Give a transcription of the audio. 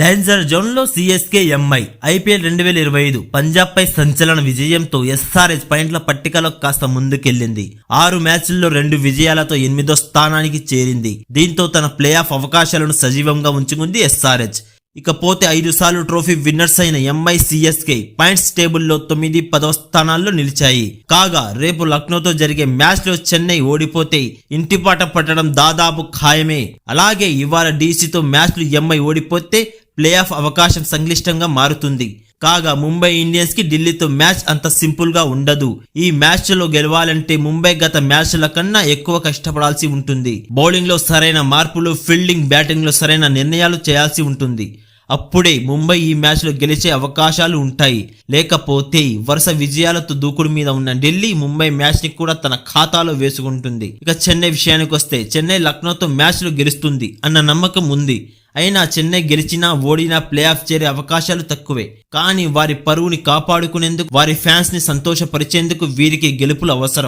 Danger జోన్లో CSK MI. IPL రెండు వేల ఇరవై ఐదు పంజాబ్ పై సంచలన విజయంతో ఎస్ఆర్హెచ్ పాయింట్ల పట్టికలో కాస్త ముందుకెళ్ళింది ఆరు మ్యాచ్ల్లో రెండు విజయాలతో ఎనిమిదో స్థానానికి చేరింది. దీంతో తన ప్లే ఆఫ్ అవకాశాలను సజీవంగా ఉంచుకుంది ఎస్ఆర్హెచ్ ఇకపోతే ఐదు సార్లు ట్రోఫీ విన్నర్స్ అయిన ఎంఐ సిఎస్కే పాయింట్స్ టేబుల్లో తొమ్మిది పదవ స్థానాల్లో నిలిచాయి. కాగా రేపు లక్నోతో జరిగే మ్యాచ్లో చెన్నై ఓడిపోతే ఇంటిపాట పట్టడం దాదాపు ఖాయమే. అలాగే ఇవాళ డీసీతో మ్యాచ్లు ఎంఐ ఓడిపోతే ప్లే ఆఫ్ అవకాశం సంక్లిష్టంగా మారుతుంది. కాగా ముంబై ఇండియన్స్కి ఢిల్లీతో మ్యాచ్ అంత సింపుల్గా ఉండదు. ఈ మ్యాచ్లో గెలవాలంటే ముంబై గత మ్యాచ్ల కన్నా ఎక్కువ కష్టపడాల్సి ఉంటుంది. బౌలింగ్లో సరైన మార్పులు ఫీల్డింగ్ బ్యాటింగ్లో సరైన నిర్ణయాలు చేయాల్సి ఉంటుంది. అప్పుడే ముంబై ఈ మ్యాచ్లో గెలిచే అవకాశాలు ఉంటాయి. లేకపోతే వరుస విజయాలతో దూకుడు మీద ఉన్న ఢిల్లీ ముంబై మ్యాచ్ని కూడా తన ఖాతాలో వేసుకుంటుంది. ఇక చెన్నై విషయానికి వస్తే చెన్నై లక్నోతో మ్యాచ్లో గెలుస్తుంది అన్న నమ్మకం ఉంది. అయినా చెన్నై గెలిచినా ఓడినా ప్లే ఆఫ్ చేరే అవకాశాలు తక్కువే. కానీ వారి పరువుని కాపాడుకునేందుకు వారి ఫ్యాన్స్ని సంతోషపరిచేందుకు వీరికి గెలుపులు అవసరం.